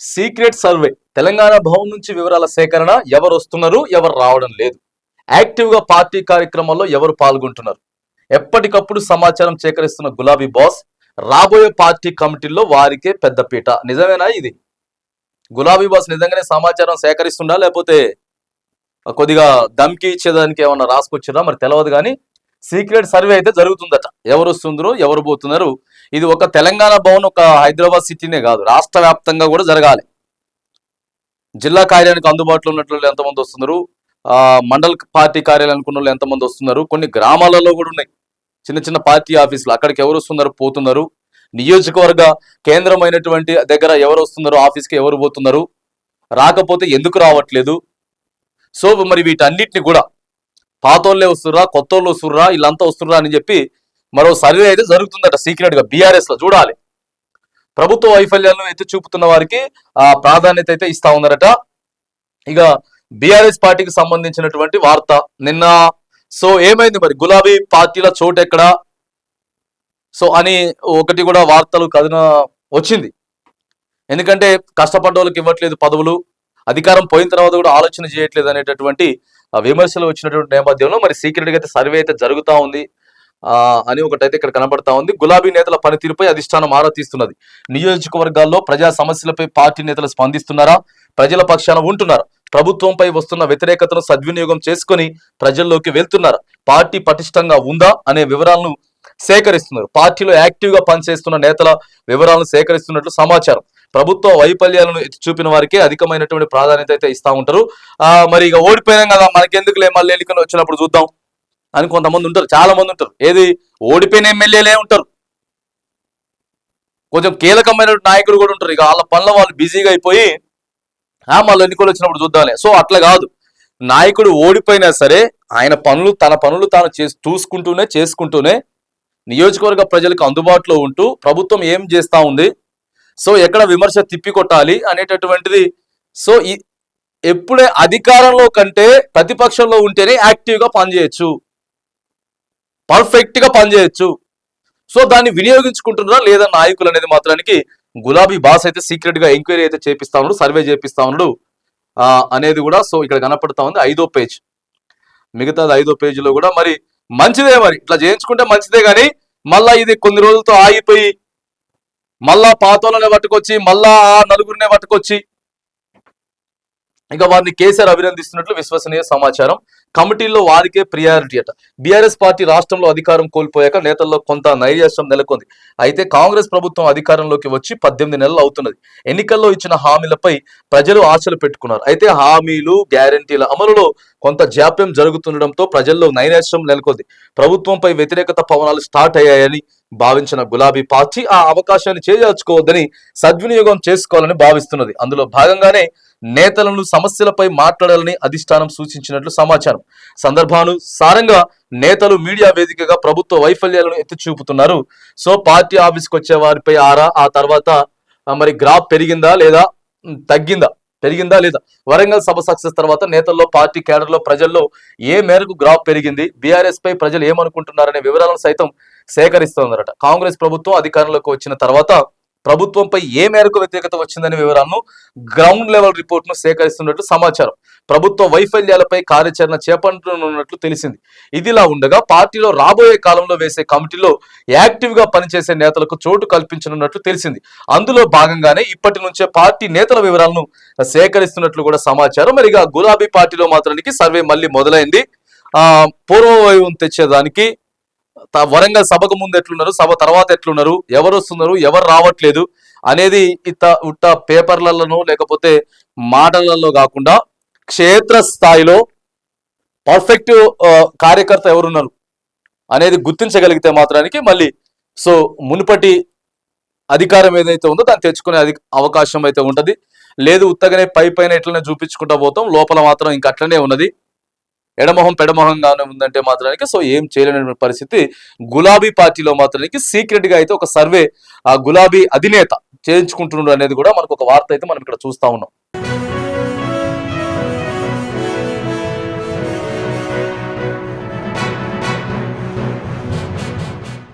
Secret survey. Telangana Bhavan నుంచి వివరాల సేకరణ ఎవరు వస్తున్నారు ఎవరు రావడం లేదు. యాక్టివ్గా పార్టీ కార్యక్రమాల్లో ఎవరు పాల్గొంటున్నారు? ఎప్పటికప్పుడు సమాచారం సేకరిస్తున్న గులాబీ బాస్ రాబోయే పార్టీ కమిటీల్లో వారికే పెద్దపీట నిజమేనా ఇది? గులాబీ బాస్ నిజంగానే సమాచారం సేకరిస్తుండా లేకపోతే కొద్దిగా దమ్కి ఇచ్చేదానికి ఏమన్నా రాసుకొచ్చిరా? మరి తెలియదు కానీ సీక్రెట్ సర్వే అయితే జరుగుతుందట. ఎవరు వస్తుందరో ఎవరు పోతున్నారు? ఇది ఒక తెలంగాణ భవన్ ఒక హైదరాబాద్ సిటీనే కాదు. రాష్ట్ర వ్యాప్తంగా కూడా జరగాలి. జిల్లా కార్యాలయానికి అందుబాటులో ఉన్నట్లు ఎంతమంది వస్తున్నారు? మండల్ మండల పార్టీ కార్యాలయానికి ఉన్న వాళ్ళు ఎంతమంది వస్తున్నారు? కొన్ని గ్రామాలలో కూడా ఉన్నాయి. చిన్న చిన్న పార్టీ ఆఫీసులు. అక్కడికి ఎవరు వస్తున్నారు? పోతున్నారు. నియోజకవర్గ కేంద్రమైనటువంటి దగ్గర ఎవరు వస్తున్నారు? ఆఫీస్కి ఎవరు పోతున్నారు? రాకపోతే ఎందుకు రావట్లేదు? సో మరి వీటన్నిటిని కూడా పాతోళ్ళే వస్తుర్రా కొత్త వాళ్ళు వస్తుర్రా వీళ్ళంతా వస్తుర్రా అని చెప్పి మరో సర్వే అయితే జరుగుతుందట సీక్రెట్గా బీఆర్ఎస్లో చూడాలి. ప్రభుత్వ వైఫల్యాలను ఎత్తి చూపుతున్న వారికి ఆ ప్రాధాన్యత అయితే ఇస్తా ఉన్నారట. ఇక బీఆర్ఎస్ పార్టీకి సంబంధించినటువంటి వార్త. నిన్న సో ఏమైంది మరి? గులాబీ పార్టీల చోటు ఎక్కడ? సో అని ఒకటి కూడా వార్తలు కథన వచ్చింది. ఎందుకంటే కష్టపడ్డ వాళ్ళకి ఇవ్వట్లేదు పదవులు. అధికారం పోయిన తర్వాత కూడా ఆలోచన చేయట్లేదు అనేటటువంటి విమర్శలు వచ్చినటువంటి నేపథ్యంలో మరి సీక్రెట్గా అయితే సర్వే అయితే జరుగుతా ఉంది. అని ఒకటైతే ఇక్కడ కనబడతా ఉంది. గులాబీ నేతల పనితీరుపై అధిష్టానం ఆరా తీస్తున్నది. నియోజకవర్గాల్లో ప్రజా సమస్యలపై పార్టీ నేతలు స్పందిస్తున్నారా? ప్రజల పక్షాన ఉంటున్నారా? ప్రభుత్వంపై వస్తున్న వ్యతిరేకతను సద్వినియోగం చేసుకొని ప్రజల్లోకి వెళ్తున్నారు? పార్టీ పటిష్టంగా ఉందా? అనే వివరాలను సేకరిస్తున్నారు. పార్టీలో యాక్టివ్గా పనిచేస్తున్న నేతల వివరాలను సేకరిస్తున్నట్లు సమాచారం. ప్రభుత్వ వైఫల్యాలను చూపిన వారికే అధికమైనటువంటి ప్రాధాన్యత అయితే ఇస్తూ ఉంటారు. మరి ఇక ఓడిపోయినాం కదా మనకెందుకులే మళ్ళీ ఎన్నికలు వచ్చినప్పుడు చూద్దాం అని కొంతమంది ఉంటారు చాలా మంది ఉంటారు. ఏది? ఓడిపోయిన ఎమ్మెల్యేలే ఉంటారు. కొంచెం కీలకమైన నాయకులు కూడా ఉంటారు. ఇక వాళ్ళ పనుల వాళ్ళు బిజీగా అయిపోయి మళ్ళీ ఎన్నికలు వచ్చినప్పుడు చూద్దాంలే. సో అట్లా కాదు. నాయకుడు ఓడిపోయినా సరే ఆయన పనులు తన పనులు తాను చేసి చూసుకుంటూనే చేసుకుంటూనే నియోజకవర్గ ప్రజలకు అందుబాటులో ఉంటూ ప్రభుత్వం ఏం చేస్తూ ఉంది? సో ఎక్కడ విమర్శ తిప్పికొట్టాలి అనేటటువంటిది. సో ఈ ఎప్పుడే అధికారంలో కంటే ప్రతిపక్షంలో ఉంటేనే యాక్టివ్గా పనిచేయచ్చు. పర్ఫెక్ట్గా పనిచేయచ్చు. సో దాన్ని వినియోగించుకుంటున్నారా లేదా నాయకులు అనేది మాత్రానికి గులాబీ బాస్ అయితే సీక్రెట్గా ఎంక్వైరీ అయితే చేపిస్తా ఉన్నాడు సర్వే చేపిస్తా ఉన్నాడు అనేది కూడా సో ఇక్కడ కనపడతా ఉంది ఐదో పేజ్. మిగతాది ఐదో పేజీలో కూడా మరి మంచిదే మరి. ఇట్లా చేయించుకుంటే మంచిదే కానీ మళ్ళీ ఇది కొన్ని రోజులతో ఆగిపోయి మళ్ళా పాతోళ్ళనే పట్టుకొచ్చి మళ్ళా ఆ నలుగురినే పట్టుకొచ్చి ఇంకా వారిని కేసీఆర్ అభినందిస్తున్నట్లు విశ్వసనీయ సమాచారం. కమిటీల్లో వారికే ప్రియారిటీ అట. బీఆర్ఎస్ పార్టీ రాష్ట్రంలో అధికారం కోల్పోయాక నేతల్లో కొంత నైరాశ్యం నెలకొంది. అయితే కాంగ్రెస్ ప్రభుత్వం అధికారంలోకి వచ్చి పద్దెనిమిది నెలలు అవుతున్నది. ఎన్నికల్లో ఇచ్చిన హామీలపై ప్రజలు ఆశలు పెట్టుకున్నారు. అయితే హామీలు గ్యారంటీల అమలులో కొంత జాప్యం జరుగుతుండడంతో ప్రజల్లో నైరాశ్యం నెలకొంది. ప్రభుత్వంపై వ్యతిరేకత పవనాలు స్టార్ట్ అయ్యాయని భావించిన గులాబీ పార్టీ ఆ అవకాశాన్ని చేజార్చుకోవద్దని సద్వినియోగం చేసుకోవాలని భావిస్తున్నది. అందులో భాగంగానే నేతలను సమస్యలపై మాట్లాడాలని అధిష్టానం సూచించినట్లు సమాచారం. సందర్భానుసారంగా నేతలు మీడియా వేదికగా ప్రభుత్వ వైఫల్యాలను ఎత్తి చూపుతున్నారు సో పార్టీ ఆఫీస్కి వచ్చే వారిపై ఆరా ఆ తర్వాత మరి గ్రాఫ్ పెరిగిందా లేదా తగ్గిందా? పెరిగిందా లేదా? వరంగల్ సభ సక్సెస్ తర్వాత నేతల్లో పార్టీ కేడర్లో ప్రజల్లో ఏ మేరకు గ్రాఫ్ పెరిగింది? బీఆర్ఎస్ పై ప్రజలు ఏమనుకుంటున్నారనే వివరాలను సైతం సేకరిస్తోందట కాంగ్రెస్ ప్రభుత్వం అధికారంలోకి వచ్చిన తర్వాత ప్రభుత్వంపై ఏ మేరకు వ్యతిరేకత వచ్చిందనే వివరాలను గ్రౌండ్ లెవెల్ రిపోర్ట్ను సేకరిస్తున్నట్లు సమాచారం. ప్రభుత్వ వైఫల్యాలపై కార్యాచరణ చేపట్టనున్నట్లు తెలిసింది. ఇదిలా ఉండగా పార్టీలో రాబోయే కాలంలో వేసే కమిటీలో యాక్టివ్గా పనిచేసే నేతలకు చోటు కల్పించనున్నట్లు తెలిసింది. అందులో భాగంగానే ఇప్పటి నుంచే పార్టీ నేతల వివరాలను సేకరిస్తున్నట్లు కూడా సమాచారం. మరి ఇక గులాబీ పార్టీలో మాత్రానికి సర్వే మళ్ళీ మొదలైంది. పూర్వవైవం తెచ్చేదానికి వరంగల్ సభకు ముందు ఎట్లున్నారు? సభ తర్వాత ఎట్లున్నారు? ఎవరు వస్తున్నారు? ఎవరు రావట్లేదు? అనేది ఇత ఉట్ట పేపర్లలోనో లేకపోతే మాటలలో కాకుండా క్షేత్ర స్థాయిలో పర్ఫెక్ట్ కార్యకర్త ఎవరున్నారు అనేది గుర్తించగలిగితే మాత్రానికి మళ్ళీ సో మునుపటి అధికారం ఏదైతే ఉందో దాన్ని తెచ్చుకునే అది అవకాశం అయితే ఉంటుంది. లేదు ఉత్తగానే పై పైన ఎట్లనే చూపించుకుంటా పోతాం లోపల మాత్రం ఇంకా అట్లనే ఉన్నది. ఎడమొహం పెడమొహంగానే ఉందంటే మాత్రానికి సో ఏం చేయలేని పరిస్థితి. గులాబీ పార్టీలో మాత్రానికి సీక్రెట్గా అయితే ఒక సర్వే ఆ గులాబీ అధినేత చేయించుకుంటున్నాడు అనేది కూడా మనకు ఒక వార్త అయితే మనం ఇక్కడ చూస్తా ఉన్నాం.